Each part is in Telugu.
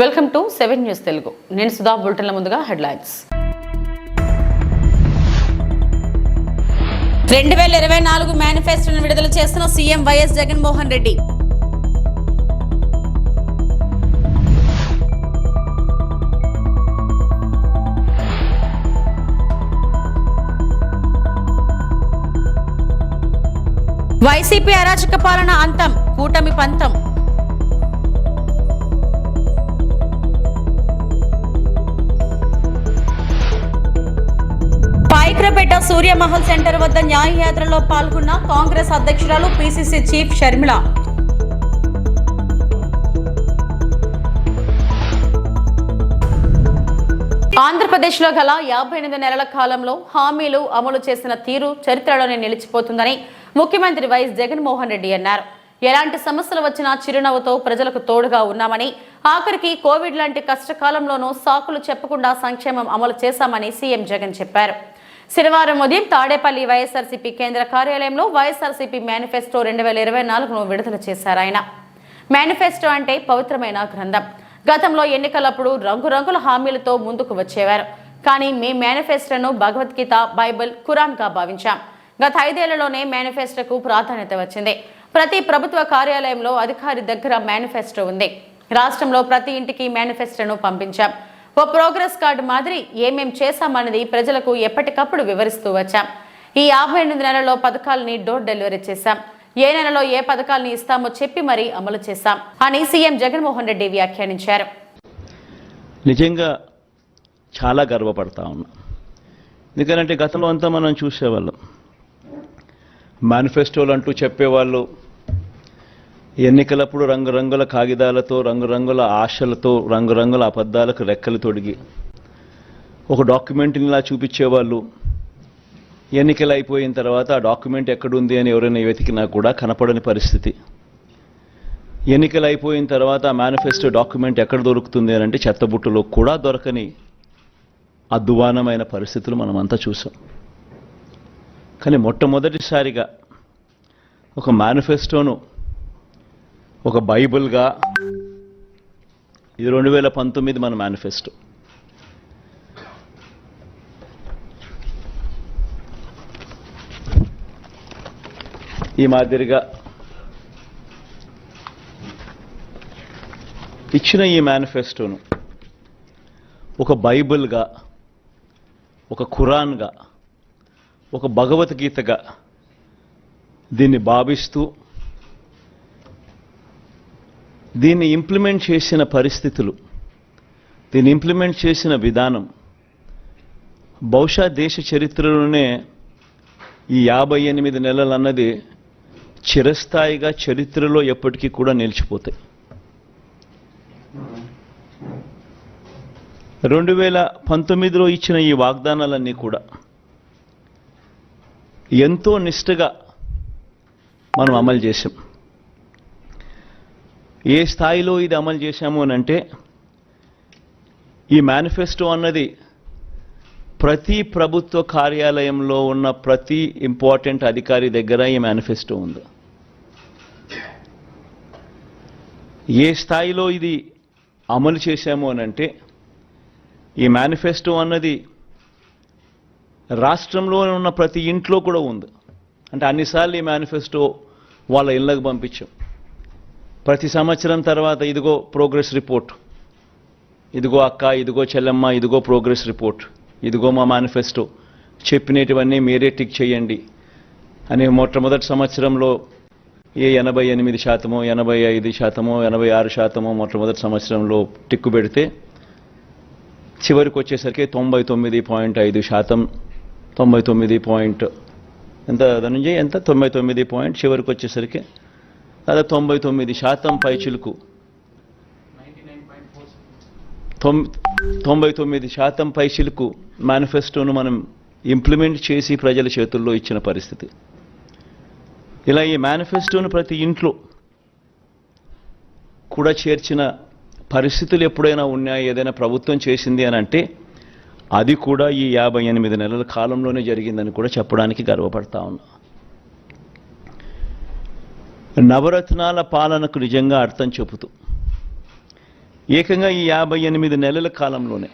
Welcome to seven news Telugu. నేను సుధా బుల్టన్ల ముందుగా హెడ్లైన్స్. రెండు వేల ఇరవై నాలుగు మేనిఫెస్టోను విడుదల చేస్తున్న CM YS Jaganmohan Reddy. YCP అరాచక పాలన అంతం కూటమి పంతం. పాయిక్రపేట సూర్యమహల్ సెంటర్ వద్ద న్యాయయాత్రలో పాల్గొన్న కాంగ్రెస్ అధ్యక్షురాలు పిసిసి చీఫ్ షర్మిల. ఆంధ్రప్రదేశ్లో గల యాభై ఎనిమిది నెలల కాలంలో హామీలు అమలు చేసిన తీరు చరిత్రలోనే నిలిచిపోతుందని ముఖ్యమంత్రి వైఎస్ జగన్మోహన్ రెడ్డి అన్నారు. ఎలాంటి సమస్యలు వచ్చినా చిరునవ్వుతో ప్రజలకు తోడుగా ఉన్నామని ఆఖరికి కోవిడ్ లాంటి కష్టకాలంలోనూ సాకులు చెప్పకుండా సంక్షేమం అమలు చేశామని సీఎం జగన్ చెప్పారు. శనివారం ఉదయం తాడేపల్లి వైఎస్ఆర్సీపీ కేంద్ర కార్యాలయంలో వైఎస్ఆర్సీపీ మేనిఫెస్టో రెండు వేల ఇరవై నాలుగును విడుదల చేశారు ఆయన. మేనిఫెస్టో అంటే పవిత్రమైన గ్రంథం. గతంలో ఎన్నికలప్పుడు రంగురంగుల హామీలతో ముందుకు వచ్చేవారు. కానీ మీ మేనిఫెస్టోను భగవద్గీత బైబిల్ ఖురాన్గా భావించాం. గత ఐదేళ్ళలోనే మేనిఫెస్టోకు ప్రాధాన్యత వచ్చింది. ప్రతి ప్రభుత్వ కార్యాలయంలో అధికారి దగ్గర మేనిఫెస్టో ఉంది. రాష్ట్రంలో ప్రతి ఇంటికి మేనిఫెస్టోను పంపించాం. ఓ ప్రోగ్రెస్ కార్డు మాదిరి ఏమేం చేశామన్నది ప్రజలకు ఎప్పటికప్పుడు వివరిస్తూ వచ్చాం. ఈ యాభై ఎనిమిది నెలల్లో పథకాలని డోర్ డెలివరీ చేశాం. ఏ నెలలో ఏ పథకాలని ఇస్తామో చెప్పి మరీ అమలు చేశాం అని సీఎం జగన్మోహన్ రెడ్డి వ్యాఖ్యానించారు. నిజంగా చాలా గర్వపడతా ఉన్నా. ఎందుకంటే గతంలో అంతా మనం చూసేవాళ్ళం. మేనిఫెస్టోలు అంటూ చెప్పేవాళ్ళు ఎన్నికలప్పుడు రంగురంగుల కాగితాలతో రంగురంగుల ఆశలతో రంగురంగుల అబద్ధాలకు రెక్కలు తొడిగి ఒక డాక్యుమెంట్ని ఇలా చూపించేవాళ్ళు. ఎన్నికలు అయిపోయిన తర్వాత ఆ డాక్యుమెంట్ ఎక్కడుంది అని ఎవరైనా వెతికినా కూడా కనపడని పరిస్థితి. ఎన్నికలు అయిపోయిన తర్వాత ఆ మేనిఫెస్టో డాక్యుమెంట్ ఎక్కడ దొరుకుతుంది అని అంటే చెత్తబుట్టలో కూడా దొరకని అద్దువానమైన పరిస్థితులు మనమంతా చూసాం. కానీ మొట్టమొదటిసారిగా ఒక మేనిఫెస్టోను ఒక బైబుల్గా ఇది రెండు వేల పంతొమ్మిది మన మేనిఫెస్టో. ఈ మాదిరిగా ఇచ్చిన ఈ మేనిఫెస్టోను ఒక బైబిల్గా ఒక ఖురాన్గా ఒక భగవద్గీతగా దీన్ని భావిస్తూ దీన్ని ఇంప్లిమెంట్ చేసిన పరిస్థితులు దీన్ని ఇంప్లిమెంట్ చేసిన విధానం. బహుశా దేశ చరిత్రలోనే ఈ యాభై ఎనిమిది నెలలు అన్నది చిరస్థాయిగా చరిత్రలో ఎప్పటికీ కూడా నిలిచిపోతాయి. రెండు వేల పంతొమ్మిదిలో ఇచ్చిన ఈ వాగ్దానాలన్నీ కూడా ఎంతో నిష్ఠగా మనం అమలు చేసాం ఏ స్థాయిలో ఇది అమలు చేశాము అని అంటే ఈ మేనిఫెస్టో అన్నది ప్రతి ప్రభుత్వ కార్యాలయంలో ఉన్న ప్రతి ఇంపార్టెంట్ అధికారి దగ్గర ఈ మేనిఫెస్టో ఉంది. ఏ స్థాయిలో ఇది అమలు చేశాము అని అంటే ఈ మేనిఫెస్టో అన్నది రాష్ట్రంలో ఉన్న ప్రతి ఇంట్లో కూడా ఉంది. అంటే అన్నిసార్లు ఈ మేనిఫెస్టో వాళ్ళ ఇళ్ళకు పంపించాం. ప్రతి సంవత్సరం తర్వాత ఇదిగో ప్రోగ్రెస్ రిపోర్ట్. ఇదిగో అక్క ఇదిగో చెల్లెమ్మ ఇదిగో ప్రోగ్రెస్ రిపోర్ట్. ఇదిగో మా మేనిఫెస్టో. చెప్పినటువన్నీ మీరే టిక్ చేయండి. అనే మొట్టమొదటి సంవత్సరంలో ఏ ఎనభై ఎనిమిది శాతమో ఎనభై ఐదు శాతమో ఎనభై ఆరు శాతమో మొట్టమొదటి సంవత్సరంలో టిక్కు పెడితే చివరికి వచ్చేసరికి తొంభై తొమ్మిది పాయింట్ ఐదు శాతం. తొంభై తొమ్మిది పాయింట్ ఎంత? ధనుంజయ్ ఎంత? తొంభై తొమ్మిది పాయింట్ చివరికి వచ్చేసరికి దాదాపు తొంభై తొమ్మిది శాతం పైచిలుకు. తొంభై తొమ్మిది శాతం పైచిలుకు మేనిఫెస్టోను మనం ఇంప్లిమెంట్ చేసి ప్రజల చేతుల్లో ఇచ్చిన పరిస్థితి. ఇలా ఈ మేనిఫెస్టోను ప్రతి ఇంట్లో కూడా చేర్చిన పరిస్థితులు ఎప్పుడైనా ఉన్నాయా? ఏదైనా ప్రభుత్వం చేసింది అని అంటే అది కూడా ఈ యాభై ఎనిమిది నెలల కాలంలోనే జరిగిందని కూడా చెప్పడానికి గర్వపడతా ఉన్నా. నవరత్నాల పాలనకు నిజంగా అర్థం చెబుతూ ఏకంగా ఈ యాభై ఎనిమిది నెలల కాలంలోనే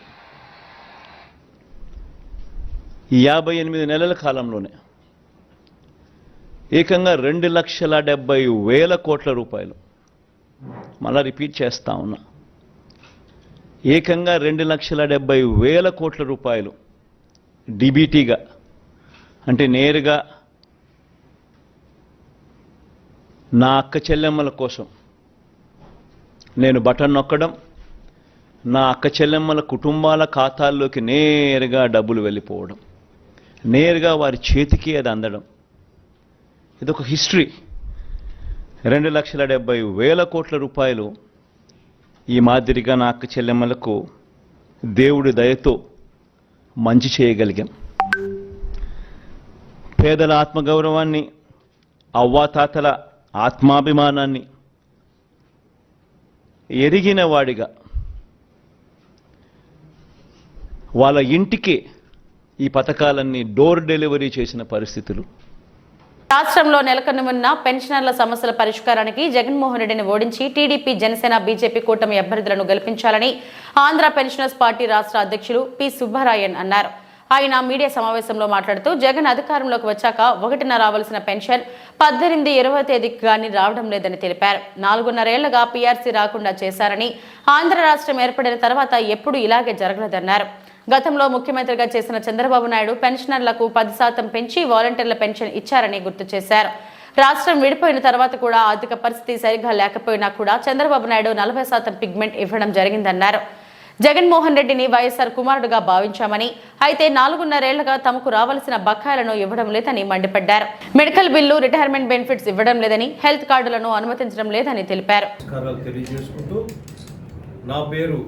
ఈ యాభై ఎనిమిది నెలల కాలంలోనే ఏకంగా రెండు లక్షల డెబ్బై వేల కోట్ల రూపాయలు మళ్ళా రిపీట్ చేస్తా ఉన్నా. ఏకంగా రెండు లక్షల డెబ్బై వేల కోట్ల రూపాయలు డిబిటీగా అంటే నేరుగా నా అక్క చెల్లెమ్మల కోసం. నేను బటన్ నొక్కడం నా అక్క చెల్లెమ్మల కుటుంబాల ఖాతాల్లోకి నేరుగా డబ్బులు వెళ్ళిపోవడం నేరుగా వారి చేతికి అది అందడం. ఇదొక హిస్టరీ. రెండు లక్షల డెబ్బై వేల కోట్ల రూపాయలు ఈ మాదిరిగా నా అక్క చెల్లెమ్మలకు దేవుడి దయతో మంచి చేయగలిగాం. పేదల ఆత్మగౌరవాన్ని అవ్వాతాతల ఆత్మాభిమానాన్ని ఎరిగిన వాడిగా వాళ్ళ ఇంటికి ఈ పథకాలన్నీ డోర్ డెలివరీ చేసిన పరిస్థితులు. రాష్ట్రంలో నెలకొని ఉన్న పెన్షనర్ల సమస్యల పరిష్కారానికి జగన్మోహన్ రెడ్డిని ఓడించి టీడీపీ జనసేన బీజేపీ కూటమి అభ్యర్థులను గెలిపించాలని ఆంధ్ర పెన్షనర్స్ పార్టీ రాష్ట్ర అధ్యక్షులు పి సుబ్బరాయన్ అన్నారు. ఆయన మీడియా సమావేశంలో మాట్లాడుతూ జగన్ అధికారంలోకి వచ్చాక ఒకటిన రావాల్సిన పెన్షన్ పద్దెనిమిది ఇరవై తేదీకి కానీ రావడం లేదని తెలిపారు. నాలుగున్నరేళ్ళుగా పీఆర్సీ రాకుండా చేశారని ఆంధ్ర రాష్ట్రం ఏర్పడిన తర్వాత ఎప్పుడు ఇలాగే జరగలేదన్నారు. గతంలో ముఖ్యమంత్రిగా చేసిన చంద్రబాబు నాయుడు పెన్షనర్లకు పది శాతం పెంచి వాలంటీర్ల పెన్షన్ ఇచ్చారని గుర్తు చేశారు. రాష్ట్రం విడిపోయిన తర్వాత కూడా ఆర్థిక పరిస్థితి సరిగ్గా లేకపోయినా కూడా చంద్రబాబు నాయుడు నలభై శాతం పిగ్మెంట్ ఇవ్వడం జరిగిందన్నారు. జగన్మోహన్ రెడ్డిని వైఎస్ఆర్ కుమారుడుగా భావించామని అయితే నాలుగున్నరేళ్ళుగా తమకు రావాల్సిన బకాయిలను ఇవ్వడం లేదని మండిపడ్డారు. మెడికల్ బిల్లు రిటైర్మెంట్ బెనిఫిట్స్ ఇవ్వడం లేదని హెల్త్ కార్డులను అనుమతించడం లేదని తెలిపారు. తెలియజేసుకుంటూ నా పేరు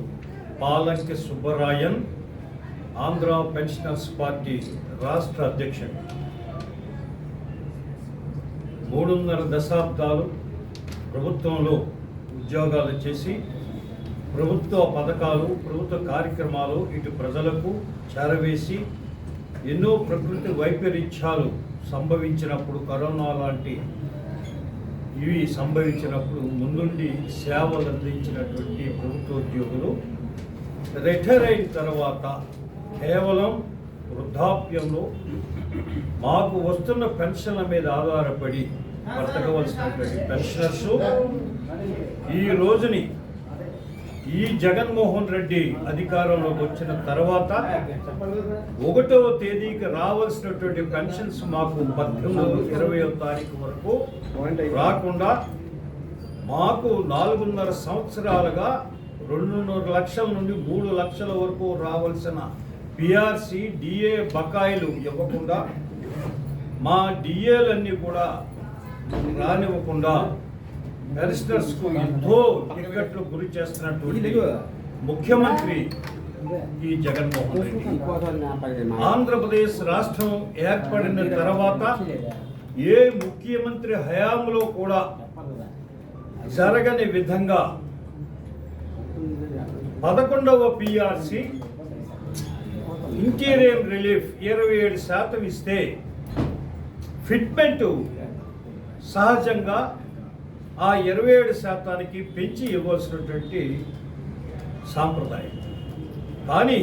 పాలంకి సుబ్బరాయన్ ఆంధ్ర పెన్షనర్స్ పార్టీ రాష్ట్ర అధ్యక్షుడు. మూడున్నర దశాబ్దాలు ప్రభుత్వంలో ఉద్యోగాలు చేసి ప్రభుత్వ పథకాలు ప్రభుత్వ కార్యక్రమాలు ఇటు ప్రజలకు చేరవేసి ఎన్నో ప్రకృతి వైపరీత్యాలు సంభవించినప్పుడు కరోనా లాంటి ఇవి సంభవించినప్పుడు ముందుండి సేవలు అందించినటువంటి ప్రభుత్వ ఉద్యోగులు రిటైర్ అయిన తర్వాత కేవలం వృద్ధాప్యంలో మాకు వస్తున్న పెన్షన్ల మీద ఆధారపడి బ్రతకవలసినటువంటి పెన్షనర్స్ ఈ రోజుని ఈ జగన్మోహన్ రెడ్డి అధికారంలోకి వచ్చిన తర్వాత ఒకటవ తేదీకి రావాల్సినటువంటి పెన్షన్స్ మాకు పద్దెనిమిది ఇరవయో తారీఖు వరకు రాకుండా మాకు నాలుగున్నర సంవత్సరాలుగా రెండున్నర లక్షల నుండి మూడు లక్షల వరకు రావాల్సిన పిఆర్సి డిఏ బకాయిలు ఇవ్వకుండా మా డిఏలన్నీ కూడా రానివ్వకుండా పెన్షనర్స్కు ఎంతో టికెట్లు గురి చేస్తున్నటువంటి ముఖ్యమంత్రి ఈ జగన్మోహన్ రెడ్డి. ఆంధ్రప్రదేశ్ రాష్ట్రం ఏర్పడిన తర్వాత ఏ ముఖ్యమంత్రి హయాంలో కూడా జరగని విధంగా పదకొండవ పిఆర్సి ఇంటీరియం రిలీఫ్ ఇరవై ఏడు శాతం ఇస్తే ఫిట్మెంట్ సహజంగా ఆ ఇరవై ఏడు శాతానికి పెంచి ఇవ్వాల్సినటువంటి సాంప్రదాయం. కానీ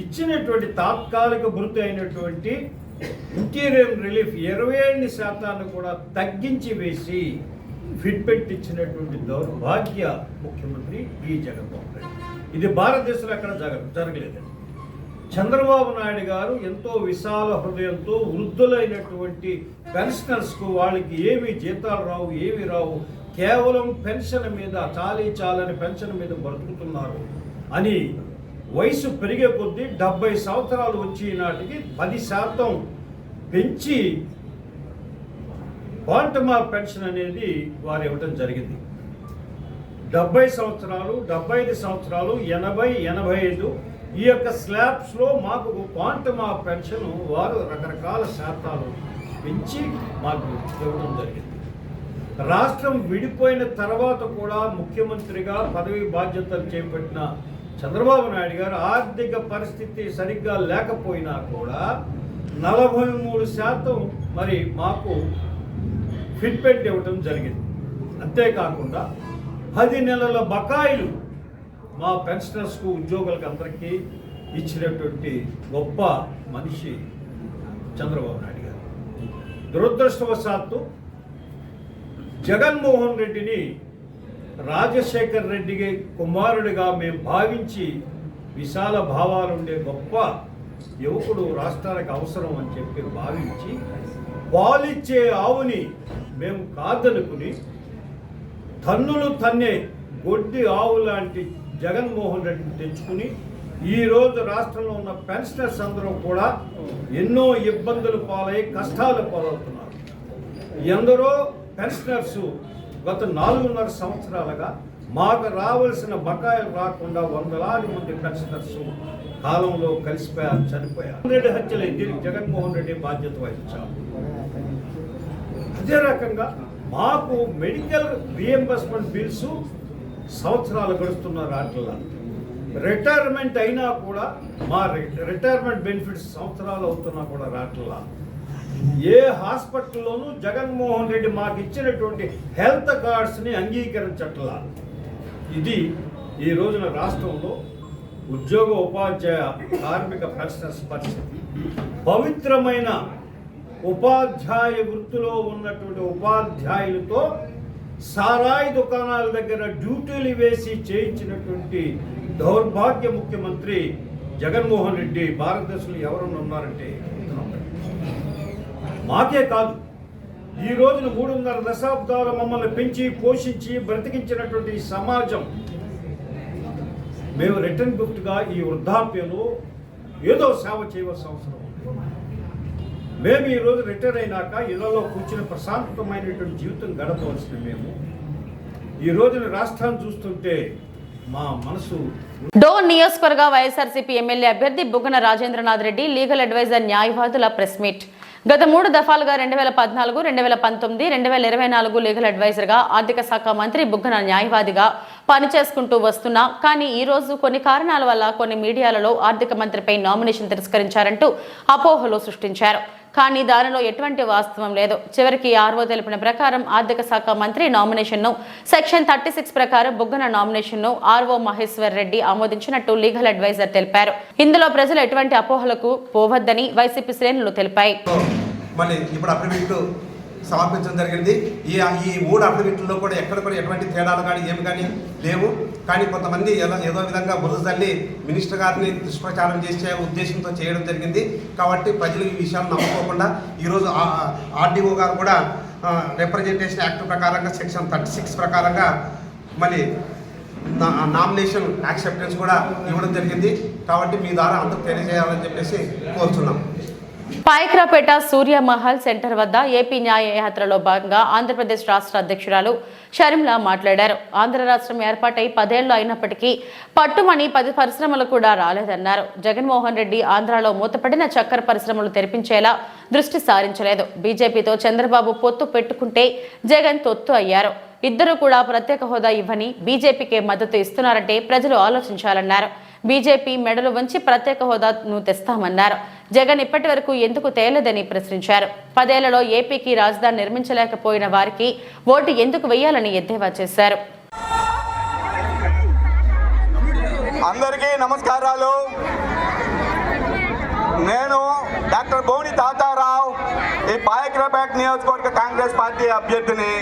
ఇచ్చినటువంటి తాత్కాలిక వృత్తి అయినటువంటి ఇంటీరియర్ రిలీఫ్ ఇరవై ఏడు శాతాన్ని కూడా తగ్గించి వేసి ఫిట్మెంట్ ఇచ్చినటువంటి దౌర్భాగ్య ముఖ్యమంత్రి ఈ జగన్మోహన్ రెడ్డి. ఇది భారతదేశంలో ఎక్కడ జరగ జరగలేదండి చంద్రబాబు నాయుడు గారు ఎంతో విశాల హృదయంతో వృద్ధులైనటువంటి పెన్షనర్స్కు వాళ్ళకి ఏమి జీతాలు రావు ఏమి రావు. కేవలం పెన్షన్ మీద చాలీ చాలని పెన్షన్ మీద బ్రతుకుతున్నారు. అని వయసు పెరిగే కొద్దీ డెబ్బై సంవత్సరాలు వచ్చి నాటికి పది శాతం పెంచి క్వాంటమా పెన్షన్ అనేది వారు ఇవ్వడం జరిగింది. డెబ్బై సంవత్సరాలు డెబ్బై ఐదు సంవత్సరాలు ఎనభై ఎనభై ఐదు ఈ యొక్క స్లాబ్స్లో మాకు క్వాంటమా పెన్షన్ వారు రకరకాల శాతాలు పెంచి మాకు ఇవ్వడం జరిగింది. రాష్ట్రం విడిపోయిన తర్వాత కూడా ముఖ్యమంత్రిగా పదవి బాధ్యతలు చేపట్టిన చంద్రబాబు నాయుడు గారు ఆర్థిక పరిస్థితి సరిగ్గా లేకపోయినా కూడా నలభై మూడు శాతం మరి మాకు ఫిట్మెంట్ ఇవ్వటం జరిగింది. అంతేకాకుండా పది నెలల బకాయిలు మా పెన్షనర్స్కు ఉద్యోగులకు అందరికీ ఇచ్చినటువంటి గొప్ప మనిషి చంద్రబాబు నాయుడు గారు. దురదృష్టవశాత్తు జగన్మోహన్ రెడ్డిని రాజశేఖర్ రెడ్డికి కుమారుడిగా మేము భావించి విశాల భావాలుండే గొప్ప యువకుడు రాష్ట్రానికి అవసరం అని చెప్పి భావించి పాలిచ్చే ఆవుని మేము కాదనుకుని తన్నులు తన్నే గొడ్డి ఆవు లాంటి జగన్మోహన్ రెడ్డిని తెచ్చుకుని ఈరోజు రాష్ట్రంలో ఉన్న పెన్షనర్స్ అందరూ కూడా ఎన్నో ఇబ్బందులు పాలై కష్టాలు పాలవుతున్నారు. ఎందరో పెన్షనర్స్ గత నాలుగున్నర సంవత్సరాలుగా మాకు రావాల్సిన బకాయిలు రాకుండా వందలాది మంది పెన్షనర్స్ కాలంలో కలిసిపోయారు చనిపోయారు. రెడ్డి హత్యలు దీనికి జగన్మోహన్ రెడ్డి బాధ్యత వహించారు. అదే రకంగా మాకు మెడికల్ రియంబర్స్మెంట్ బిల్స్ సంవత్సరాలు గడుస్తున్న రాట్ల రిటైర్మెంట్ అయినా కూడా మా రిటైర్మెంట్ బెనిఫిట్స్ సంవత్సరాలు అవుతున్నా కూడా రాట్ల ఏ హాస్పిటల్లోనూ జగన్మోహన్ రెడ్డి మాకు ఇచ్చినటువంటి హెల్త్ కార్డ్స్ని అంగీకరించట్లా. ఇది ఈ రోజున రాష్ట్రంలో ఉద్యోగ ఉపాధ్యాయ కార్మిక పెన్షనర్స్ పరిస్థితి. పవిత్రమైన ఉపాధ్యాయ వృత్తిలో ఉన్నటువంటి ఉపాధ్యాయులతో సారాయి దుకాణాల దగ్గర డ్యూటీలు వేసి చేయించినటువంటి దౌర్భాగ్య ముఖ్యమంత్రి జగన్మోహన్ రెడ్డి భారతదేశంలో ఎవరన్నా ఉన్నారంటే మాకే కాదు. ఈ రోజున మూడున్నర దశాబ్దాలు మమ్మల్ని పెంచి పోషించి బ్రతికించినటువంటి సమాజం మేము రిటర్న్ గిఫ్ట్గా ఈ వృద్ధాప్యంలో ఏదో సేవ చేయవలసిన అవసరం ఉంది. మేము ఈరోజు రిటైర్ అయినాక ఇళ్ళలో కూర్చుని ప్రశాంతమైనటువంటి జీవితం గడపవలసిన మేము. ఈ రోజున రాష్ట్రాన్ని చూస్తుంటే మా మనసు డోన్ నియోజకవర్గ వైఎస్ఆర్సీపీ ఎమ్మెల్యే అభ్యర్థి బుగ్గన రాజేంద్రనాథ్ రెడ్డి లీగల్ అడ్వైజర్ న్యాయవాదుల ప్రెస్ మీట్. గత మూడు దఫాలుగా రెండు వేల పద్నాలుగు రెండు వేల పంతొమ్మిది రెండు వేల ఇరవై నాలుగు లీగల్ అడ్వైజర్గా ఆర్థిక శాఖ మంత్రి బుగ్గన న్యాయవాదిగా పనిచేసుకుంటూ వస్తున్నా. కానీ ఈ రోజు కొన్ని కారణాల వల్ల కొన్ని మీడియాలలో ఆర్థిక మంత్రిపై నామినేషన్ తిరస్కరించారంటూ అపోహలు సృష్టించారు. కానీ దానిలో ఎటువంటి వాస్తవం లేదు. చివరికి ఆర్వో తెలిపిన ప్రకారం ఆర్థిక శాఖ మంత్రి నామినేషన్ను సెక్షన్ థర్టీ సిక్స్ ప్రకారం బుగ్గన నామినేషన్ను ఆర్వో మహేశ్వర్ రెడ్డి ఆమోదించినట్టు లీగల్ అడ్వైజర్ తెలిపారు. ఇందులో ప్రజలు ఎటువంటి అపోహలకు పోవద్దని వైసీపీ శ్రేణులు తెలిపాయి. మళ్ళీ ఇప్పుడు సమర్పించడం జరిగింది. ఈ ఈ మూడు అఫిడవిట్లో కూడా ఎక్కడ కూడా ఎటువంటి తేడాలు కానీ ఏమి కానీ లేవు. కానీ కొంతమంది ఎలా ఏదో విధంగా బురద తల్లి మినిస్టర్ గారిని దుష్ప్రచారం చేసే ఉద్దేశంతో చేయడం జరిగింది. కాబట్టి ప్రజలు ఈ విషయాలు నమ్ముకోకుండా ఈరోజు ఆర్డీఓ గారు కూడా రిప్రజెంటేషన్ యాక్ట్ ప్రకారంగా సెక్షన్ థర్టీ సిక్స్ ప్రకారంగా మళ్ళీ నా- నామినేషన్ యాక్సెప్టెన్స్ కూడా ఇవ్వడం జరిగింది. కాబట్టి మీ ద్వారా అందరూ తెలియజేయాలని చెప్పేసి కోరుతున్నాం పాయక్రాపేట సూర్యమహల్ సెంటర్ వద్ద ఏపీ న్యాయయాత్రలో భాగంగా ఆంధ్రప్రదేశ్ రాష్ట్ర అధ్యక్షురాలు షర్మిల మాట్లాడారు. ఆంధ్ర రాష్ట్రం ఏర్పాటై పదేళ్ళు అయినప్పటికీ పట్టుమని పది పరిశ్రమలు కూడా రాలేదన్నారు. జగన్మోహన్ రెడ్డి ఆంధ్రాలో మూతపడిన చక్కెర పరిశ్రమలు తెరిపించేలా దృష్టి సారించలేదు. బీజేపీతో చంద్రబాబు పొత్తు పెట్టుకుంటే జగన్ తొత్తు అయ్యారు. ఇద్దరు కూడా ప్రత్యేక హోదా ఇవ్వని బీజేపీకే మద్దతు ఇస్తున్నారంటే ప్రజలు ఆలోచించాలన్నారు. బీజేపీ మెడలు వంచి ప్రత్యేక హోదాను తెస్తామన్నారు. జగన్ ఇప్పటి వరకు ఎందుకు తేలదని ప్రశ్నించారు. పదేళ్ళలో ఏపీకి రాజధాని నిర్మించలేకపోయిన వారికి ఓటు ఎందుకు వేయాలని ఎద్దేవా చేశారు. అందరికీ నమస్కారాలు. నేను డాక్టర్ బోని తాతారావు ఈ పాయక్రపేట నియోజకవర్గ కాంగ్రెస్ పార్టీ అభ్యర్థిని.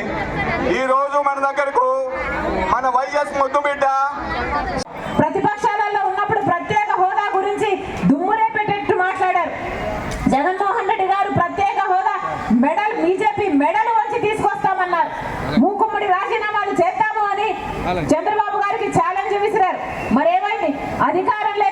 ఈరోజు మన దగ్గరకు మన వైఎస్ ముద్దుబిడ్డ ప్రతిపక్షాలలో ఉన్నప్పుడు ప్రత్యేక హోదా గురించి దుమ్మురే పెట్టేట్టు మాట్లాడారు. జగన్మోహన్ రెడ్డి గారు ప్రత్యేక హోదా మెడల్ బీజేపీ మెడల్ వచ్చి తీసుకొస్తామన్నారు. మూకుమ్మడి రాజీనామాలు చేద్దాము అని చంద్రబాబు గారికి ఛాలెంజ్ విసిరారు. మరేమైంది? అధికారంలోకి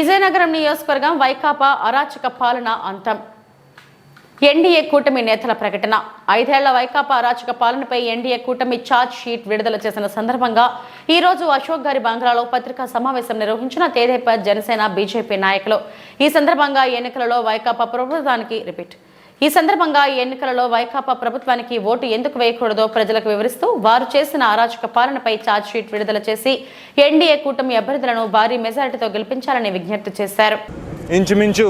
విజయనగరం నియోజకవర్గం వైకాపా అరాచక పాలన అంతం. ఎన్డీఏ కూటమి నేతల ప్రకటన. ఐదేళ్ళ వైకాపా అరాచక పాలనపై ఎన్డీఏ కూటమి ఛార్జ్ షీట్ విడుదల చేసిన సందర్భంగా ఈ రోజు అశోక్ గారి బంగ్లాలో పత్రికా సమావేశం నిర్వహించిన తేదేపా జనసేన బీజేపీ నాయకులు. ఈ సందర్భంగా ఎన్నికలలో వైకాపా ప్రభుత్వానికి రిపీట్. ఈ సందర్భంగా ఈ ఎన్నికలలో వైకాపా ప్రభుత్వానికి ఓటు ఎందుకు వేయకూడదో ప్రజలకు వివరిస్తూ వారు చేసిన అరాచక పాలనపై ఛార్జ్ షీట్ విడుదల చేసి ఎన్డీఏ కూటమి అభ్యర్థులను భారీ మెజారిటీతో గెలిపించాలని విజ్ఞప్తి చేశారు. ఇంచుమించు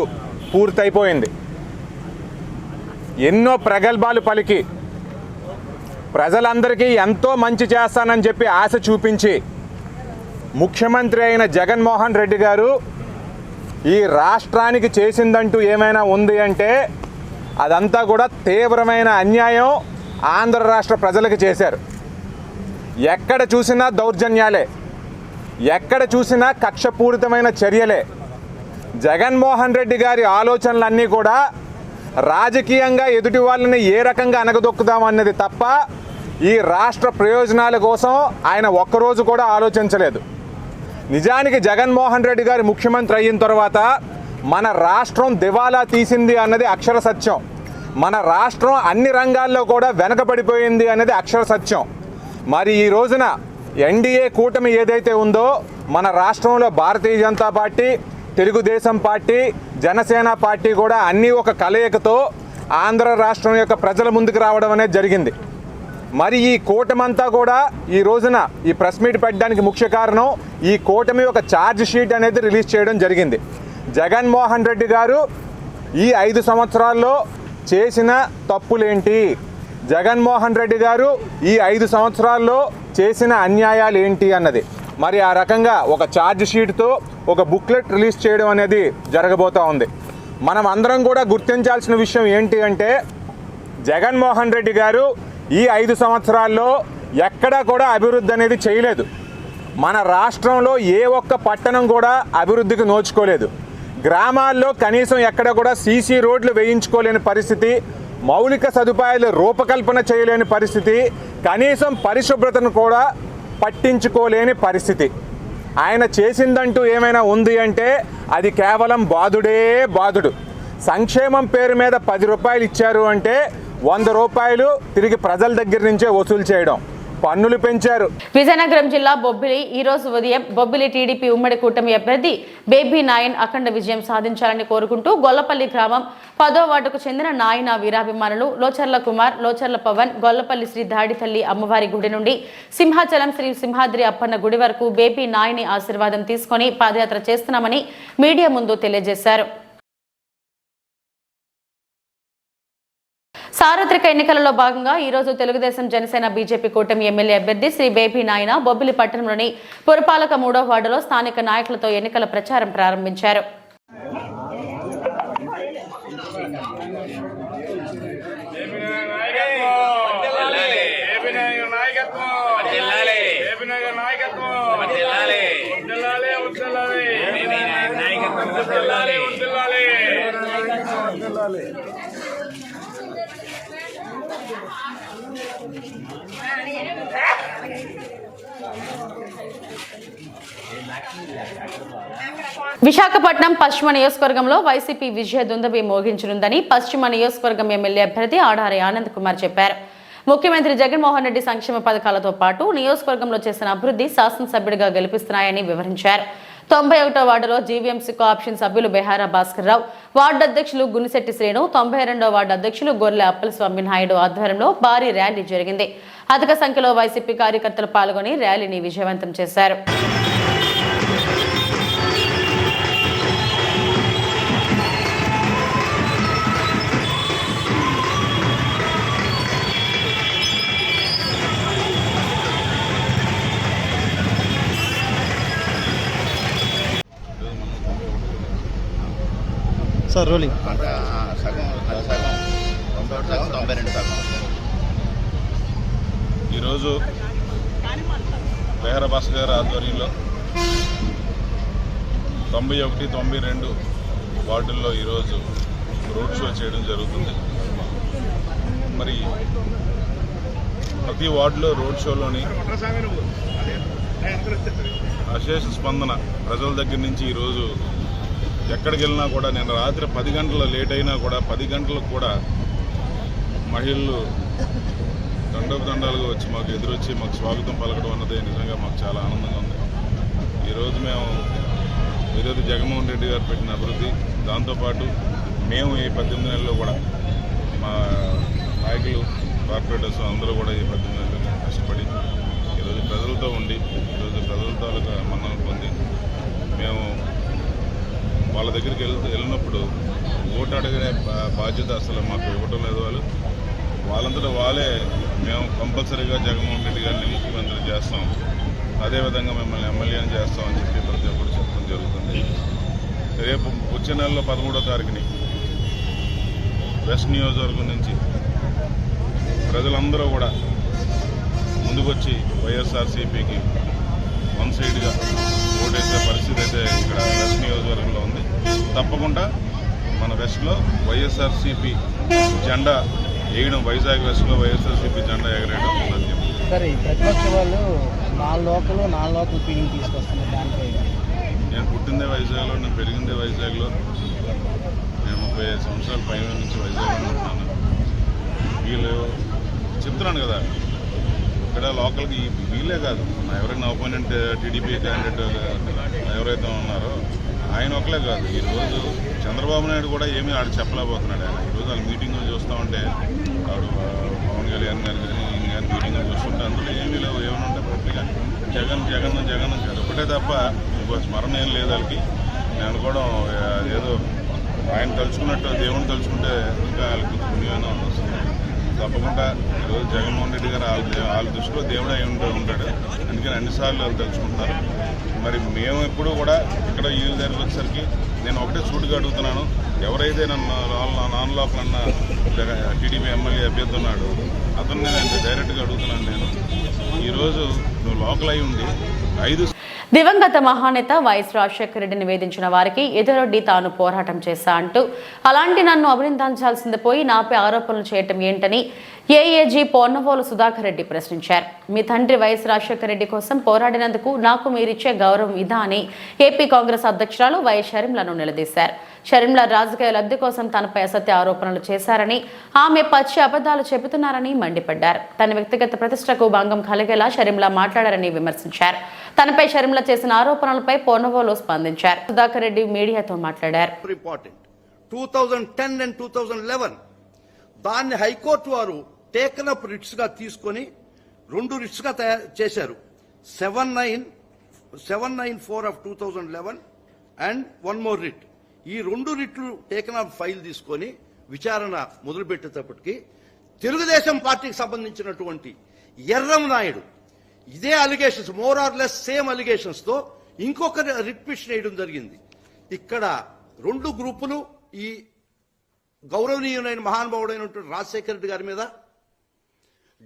పూర్తయిపోయింది. ఎన్నో ప్రగల్భాలు పలికి ప్రజలందరికీ ఎంతో మంచి చేస్తానని చెప్పి ఆశ చూపించి ముఖ్యమంత్రి అయిన జగన్మోహన్ రెడ్డి గారు ఈ రాష్ట్రానికి చేసిందంటూ ఏమైనా ఉంది అంటే అదంతా కూడా తీవ్రమైన అన్యాయం ఆంధ్ర రాష్ట్ర ప్రజలకు చేశారు. ఎక్కడ చూసినా దౌర్జన్యాలే. ఎక్కడ చూసినా కక్షపూరితమైన చర్యలే. జగన్మోహన్ రెడ్డి గారి ఆలోచనలన్నీ కూడా రాజకీయంగా ఎదుటి వాళ్ళని ఏ రకంగా అనగదొక్కుదామన్నది తప్ప ఈ రాష్ట్ర ప్రయోజనాల కోసం ఆయన ఒక్కరోజు కూడా ఆలోచించలేదు. నిజానికి జగన్మోహన్ రెడ్డి గారి ముఖ్యమంత్రి అయిన తర్వాత మన రాష్ట్రం దివాలా తీసింది అన్నది అక్షర సత్యం. మన రాష్ట్రం అన్ని రంగాల్లో కూడా వెనకబడిపోయింది అన్నది అక్షర సత్యం. మరి ఈ రోజున ఎన్డీఏ కూటమి ఏదైతే ఉందో మన రాష్ట్రంలో Bharatiya Janata party Telugu Desam party Janasena party కూడా అన్నీ ఒక కలయికతో ఆంధ్ర రాష్ట్రం యొక్క ప్రజల ముందుకు రావడం అనేది జరిగింది. మరి ఈ కూటమంతా కూడా ఈ రోజున ఈ ప్రెస్ మీట్ పెట్టడానికి ముఖ్య కారణం ఈ కూటమి ఒక ఛార్జ్ షీట్ అనేది రిలీజ్ చేయడం జరిగింది. జగన్మోహన్ రెడ్డి గారు ఈ ఐదు సంవత్సరాల్లో చేసిన తప్పులేంటి? జగన్మోహన్ రెడ్డి గారు ఈ ఐదు సంవత్సరాల్లో చేసిన అన్యాయాలు ఏంటి అన్నది. మరి ఆ రకంగా ఒక ఛార్జ్ షీట్తో ఒక బుక్లెట్ రిలీజ్ చేయడం అనేది జరగబోతూ ఉంది. మనం అందరం కూడా గుర్తించాల్సిన విషయం ఏంటి అంటే జగన్మోహన్ రెడ్డి గారు ఈ ఐదు సంవత్సరాల్లో ఎక్కడా కూడా అభివృద్ధి అనేది చేయలేదు. మన రాష్ట్రంలో ఏ ఒక్క పట్టణం కూడా అభివృద్ధికి నోచుకోలేదు. గ్రామాల్లో కనీసం ఎక్కడ కూడా సీసీ రోడ్లు వేయించుకోలేని పరిస్థితి మౌలిక సదుపాయాలు రూపకల్పన చేయలేని పరిస్థితి కనీసం పరిశుభ్రతను కూడా పట్టించుకోలేని పరిస్థితి. ఆయన చేసిందంటూ ఏమైనా ఉంది అంటే అది కేవలం బాధుడే బాధుడు. సంక్షేమం పేరు మీద పది రూపాయలు ఇచ్చారు అంటే వంద రూపాయలు తిరిగి ప్రజల దగ్గర నుంచే వసూలు చేయడం. పన్నులు పెంచారు. విజయనగరం జిల్లా బొబ్బిలి ఈ రోజు ఉదయం బొబ్బిలి టీడీపీ ఉమ్మడి కూటమి అభ్యర్థి బేబీ నాయన్ అఖండ విజయం సాధించాలని కోరుకుంటూ గొల్లపల్లి గ్రామం పదో వార్డుకు చెందిన నాయన వీరాభిమానులు లోచర్ల కుమార్ లోచర్ల పవన్ గొల్లపల్లి శ్రీ దాడితల్లి అమ్మవారి గుడి నుండి సింహాచలం శ్రీ సింహాద్రి అప్పన్న గుడి వరకు బేబీ నాయని ఆశీర్వాదం తీసుకొని పాదయాత్ర చేస్తున్నామని మీడియా ముందు తెలియజేశారు. సార్వత్రిక ఎన్నికలలో భాగంగా ఈ రోజు తెలుగుదేశం జనసేన బీజేపీ కూటమి ఎమ్మెల్యే అభ్యర్థి శ్రీ బేబీ నాయన బొబ్బిలి పట్టణంలోని పురపాలక మూడో వార్డులో స్థానిక నాయకులతో ఎన్నికల ప్రచారం ప్రారంభించారు. విశాఖపట్నం పశ్చిమ నియోజకవర్గంలో వైసీపీ విజయ దుందబి మోగించనుందని పశ్చిమ నియోజకవర్గం ఎమ్మెల్యే అభ్యర్థి ఆడారి ఆనంద్ కుమార్ చెప్పారు. ముఖ్యమంత్రి జగన్మోహన్ రెడ్డి సంక్షేమ పథకాలతో పాటు నియోజకవర్గంలో చేసిన అభివృద్ధి శాసనసభ్యుడిగా గెలిపిస్తున్నాయని వివరించారు. తొంభై ఒకటో వార్డులో జీవీఎంసీ కోఆప్షన్ సభ్యులు బెహారా భాస్కర్ రావు వార్డు అధ్యక్షులు గునిశెట్టి శ్రీను తొంభై రెండో వార్డు అధ్యక్షులు గొర్రె అప్పలస్వామి నాయుడు ఆధ్వర్యంలో భారీ ర్యాలీ జరిగింది. అధిక సంఖ్యలో వైసీపీ కార్యకర్తలు పాల్గొని ర్యాలీని విజయవంతం చేశారు. సార్ రోలింగ్ సగం అది సగం తొంభై ఒకటి సగం తొంభై రెండు సగం. ఈరోజు బెహర భాస్కర్ గారి ఆధ్వర్యంలో తొంభై ఒకటి తొంభై రెండు వార్డుల్లో ఈరోజు రోడ్ షో చేయడం జరుగుతుంది. మరి ప్రతి వార్డులో రోడ్ షోలోని అశేష స్పందన ప్రజల దగ్గర నుంచి ఈరోజు ఎక్కడికి వెళ్ళినా కూడా నేను రాత్రి పది గంటల లేట్ అయినా కూడా పది గంటలకు కూడా మహిళలు దండపు దండాలుగా వచ్చి మాకు ఎదురొచ్చి మాకు స్వాగతం పలకడం అన్నది నిజంగా మాకు చాలా ఆనందంగా ఉంది. ఈరోజు మేము ఈరోజు జగన్మోహన్ రెడ్డి గారు పెట్టిన అభివృద్ధి దాంతోపాటు మేము ఈ పద్దెనిమిది నెలల్లో కూడా మా నాయకులు కార్పొరేటర్స్ అందరూ కూడా ఈ పద్దెనిమిది నెలలు కష్టపడి ఈరోజు ప్రజలతో ఉండి ఈరోజు ప్రజల తాలూకా మన్నలు పొంది మేము వాళ్ళ దగ్గరికి వెళ్తూ వెళ్ళినప్పుడు ఓటు అడిగే బాధ్యత అసలు మాకు ఇవ్వటం లేదు వాళ్ళు. వాళ్ళంతటా వాళ్ళే మేము కంపల్సరీగా జగన్మోహన్ రెడ్డి గారిని ముఖ్యమంత్రి చేస్తాం. అదేవిధంగా మిమ్మల్ని ఎమ్మెల్యేని చేస్తామని చెప్పి ప్రతి ఒక్కరు చెప్పడం జరుగుతుంది. రేపు వచ్చే నెలలో పదమూడో తారీఖుని వెస్ట్ నియోజకవర్గం నుంచి ప్రజలందరూ కూడా ముందుకొచ్చి వైఎస్ఆర్సీపీకి వన్ సైడ్గా ఓటేసే పరిస్థితి అయితే ఇక్కడ వెస్ట్ నియోజకవర్గంలో తప్పకుండా మన వెస్ట్లో వైఎస్ఆర్సీపీ జెండా వేయడం వైజాగ్ వెస్ట్లో వైఎస్ఆర్సీపీ జెండా ఎగరేయడం సాధ్యం. సరే ప్రతిపక్ష వాళ్ళు నా లోకల్ నా లోకల్ ఫీలింగ్ తీసుకొస్తున్నారు దానిపై. నేను పుట్టిందే వైజాగ్లో నేను పెరిగిందే వైజాగ్లో. నేను ముప్పై ఐదు సంవత్సరాల పైన నుంచి వైజాగ్లో ఉంటున్నాను. వీళ్ళు చెప్తున్నాను కదా ఇక్కడ లోకల్కి వీళ్ళే కాదు. నా ఎవరైనా ఒపోనెంట్ టీడీపీ క్యాండిడేట్ ఎవరైతే ఉన్నారో ఆయన కాదు ఈరోజు చంద్రబాబు నాయుడు కూడా ఏమీ ఆడు చెప్పలేకపోతున్నాడు ఆయన. ఈరోజు వాళ్ళ మీటింగ్ చూస్తూ ఉంటే ఆడు పవన్ కళ్యాణ్ గారు కానీ ఈయన కానీ మీటింగ్ చూస్తుంటే అందులో ఏమీ లేవు ఏమైనా ఉంటే పూర్తిగా. జగన్ జగన్ జగన్ కాదు. ఒకటే తప్ప ఇంకో స్మరణ ఏం లేదు వాళ్ళకి. నేను అనుకోవడం ఏదో ఆయన తలుచుకున్నట్టు దేవుని తలుచుకుంటే ఇంకా వాళ్ళకి పుణ్యమైన వస్తుంది. తప్పకుండా ఈరోజు జగన్మోహన్ రెడ్డి గారు వాళ్ళ వాళ్ళ దృష్టిలో దేవుడు అయి ఉంటా ఉంటాడు. అందుకని అన్నిసార్లు వాళ్ళు తలుచుకుంటారు మరి మేము ఎప్పుడూ కూడా ఇక్కడ ఈ దగ్గరికి వచ్చేసరికి నేను ఒకటే సూటిగా అడుగుతున్నాను. ఎవరైతే నన్ను నా నాన్ లోపల అన్న టీడీపీ ఎమ్మెల్యే అభ్యర్థి ఉన్నాడు అతన్ని నేను డైరెక్ట్గా అడుగుతున్నాను నేను. ఈరోజు నువ్వు లోకల్ అయి ఉండి ఐదు దివంగత మహానేత వైఎస్ రాజశేఖర రెడ్డిని వేధించిన వారికి ఎదురొడ్డి తాను పోరాటం చేశా అంటూ అలాంటి నన్ను అభినందించాల్సింది పోయి నాపై ఆరోపణలు చేయటం ఏంటని ఏఏజీ పొన్నవోలు సుధాకర్ రెడ్డి ప్రశ్నించారు. మీ తండ్రి వైఎస్ రాజశేఖర రెడ్డి కోసం పోరాడినందుకు నాకు మీరిచ్చే గౌరవం ఇదా అని ఏపీ కాంగ్రెస్ అధ్యక్షురాలు వైఎస్ షర్మిలను నిలదీశారు. షర్మిల రాజకీయ లబ్ధి కోసం తనపై అసత్య ఆరోపణలు చేశారని ఆమె పచ్చి అబద్ధాలు చెబుతున్నారని మండిపడ్డారు. తన వ్యక్తిగత ప్రతిష్టకు భంగం కలిగేలా షర్మిల మాట్లాడారని విమర్శించారు. తనపై షర్మిల చేసిన ఆరోపణలపై పోనవోలు స్పందించారు. సుధాకర్ రెడ్డి మీడియాతో మాట్లాడారు. Two thousand ten and two thousand eleven దాన్ని హైకోర్టు వారు టేకన్ అప్ రిట్స్గా తీసుకొని రెండు రిట్స్గా తయారు చేశారు. Seven nine seven nine four of two thousand eleven and one more writ ఈ రెండు రిట్లు టేకన్ అప్ ఫైల్ తీసుకొని విచారణ మొదలుపెట్టేటప్పటికి తెలుగుదేశం పార్టీకి సంబంధించినటువంటి ఎర్రం నాయుడు ఇదే allegations more or less same అలిగేషన్స్తో ఇంకొక రిట్ పిటిషన్ వేయడం జరిగింది. ఇక్కడ రెండు గ్రూపులు ఈ గౌరవనీయులైన మహానుభావుడైనటువంటి రాజశేఖర రెడ్డి గారి మీద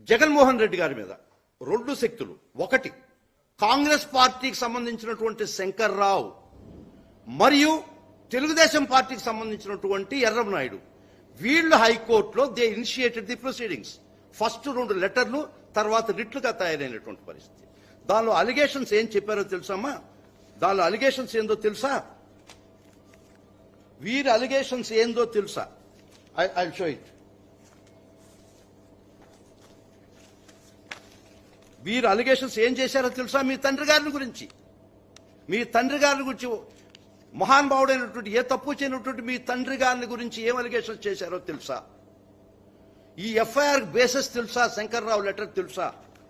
జగన్మోహన్ రెడ్డి గారి మీద రెండు శక్తులు. ఒకటి కాంగ్రెస్ పార్టీకి సంబంధించినటువంటి శంకర్ రావు మరియు తెలుగుదేశం పార్టీకి సంబంధించినటువంటి ఎర్రం నాయుడు వీళ్ళు హైకోర్టులో they initiated the proceedings first రెండు లెటర్లు తర్వాత రిట్లుగా తయారైనటువంటి పరిస్థితి. దానిలో అలిగేషన్స్ ఏం చెప్పారో తెలుసమ్మా దానిలో అలిగేషన్స్ ఏందో తెలుసా? వీరి అలిగేషన్స్ ఏందో తెలుసా? ఐ ఐ షో ఇట్ వీరు అలిగేషన్స్ ఏం చేశారో తెలుసా మీ తండ్రి గారిని గురించి? మీ తండ్రి గారిని గురించి మహానుభావుడైనటువంటి ఏ తప్పు చేయనటువంటి మీ తండ్రి గారిని గురించి ఏం అలిగేషన్స్ చేశారో తెలుసా? ఈ ఎఫ్ఐఆర్ బేసెస్ తెలుసా? శంకర్రావు లెటర్ తెలుసా?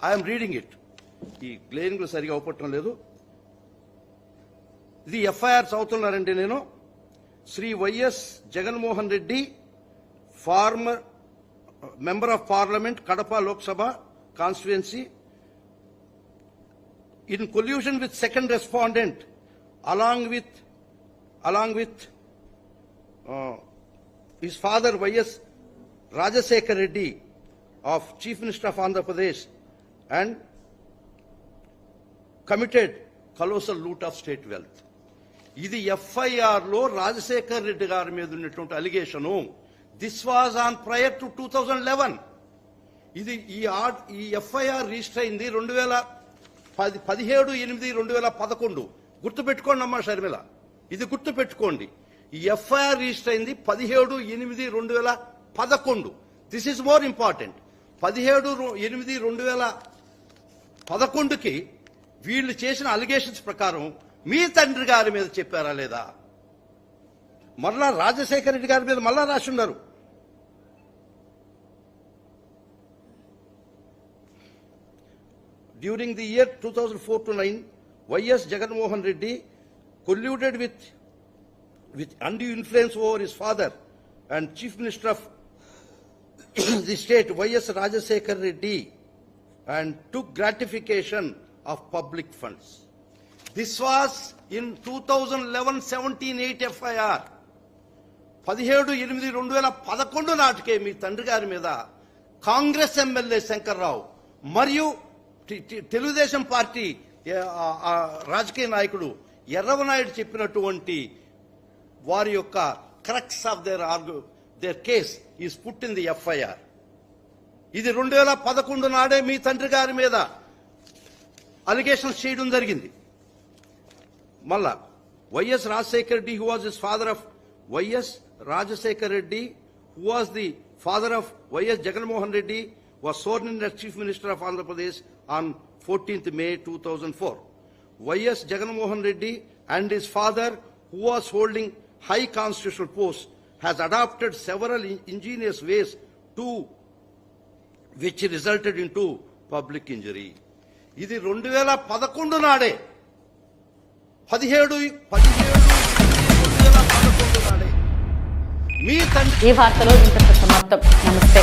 ఐఎమ్ రీడింగ్ ఇట్ ఈ గ్లేరింగ్ సరిగా అవపట్టడం లేదు. ఇది ఎఫ్ఐఆర్ చదువుతున్నారండి నేను. Shri YS Jaganmohan Reddy former member of parliament Kadapa Lok Sabha constituency. In collusion with second respondent along with along with his father YS Rajasekhar Reddy of Chief Minister of Andhra Pradesh and committed colossal loot of state wealth. ఇది ఎఫ్ఐఆర్లో రాజశేఖర్ రెడ్డి గారి మీద ఉన్నటువంటి allegation. This was on prior to two thousand eleven ఇది ఈ ఈ ఎఫ్ఐఆర్ రిజిస్టర్ అయింది రెండు వేల పది పదిహేడు ఎనిమిది రెండు వేల పదకొండు. గుర్తుపెట్టుకోండి అమ్మా షర్మిల. ఇది గుర్తుపెట్టుకోండి. ఈ ఎఫ్ఐఆర్ రిజిస్టర్ అయింది పదిహేడు ఎనిమిది రెండు వేల పదకొండు. దిస్ ఈజ్ మోర్ ఇంపార్టెంట్ పదిహేడు ఎనిమిది రెండు వేల పదకొండుకి వీళ్ళు చేసిన అలిగేషన్స్ ప్రకారం మీ తండ్రి గారి మీద చెప్పారా లేదా? మరలా రాజశేఖర రెడ్డి గారి మీద మళ్ళా రాసి ఉన్నారు. During the year two thousand four to nine YS Jaganmohan Reddy colluded with with and influence over his father and chief minister of the state, Y.S. Rajasekhar Reddy, and took gratification of public funds. This was in 2011-17 8 FIR. పదిహేడు ఎనిమిది రెండు వేల పదకొండు నాటికే మీ తండ్రి గారి మీద కాంగ్రెస్ ఎమ్మెల్యే శంకర్రావు మరియు తెలుగుదేశం పార్టీ రాజకీయ నాయకుడు ఎర్రవనాయుడు చెప్పినటువంటి వారి యొక్క crux of their argue their case is put in the FIR ఇది రెండు వేల పదకొండు నాడే మీ తండ్రి గారి మీద అలిగేషన్స్ చేయడం జరిగింది. మళ్ళా YS Rajasekhara Reddy who was his father of YS Rajasekhara Reddy who was the father of YS Jaganmohan Reddy was sworn in chief minister of Andhra Pradesh on fourteenth May two thousand four YS Jaganmohan Reddy and his father who was holding high constitutional post has adopted several in- ingenious ways to which resulted into public injury. ఇది రెండు వేల పదకొండు నాడే పదిహేడు పదిహేడు రెండు వేల పదకొండు నాడే మీ తండ్రి ఈ వార్తలో ఇంతటితో సమాప్తం నమస్తే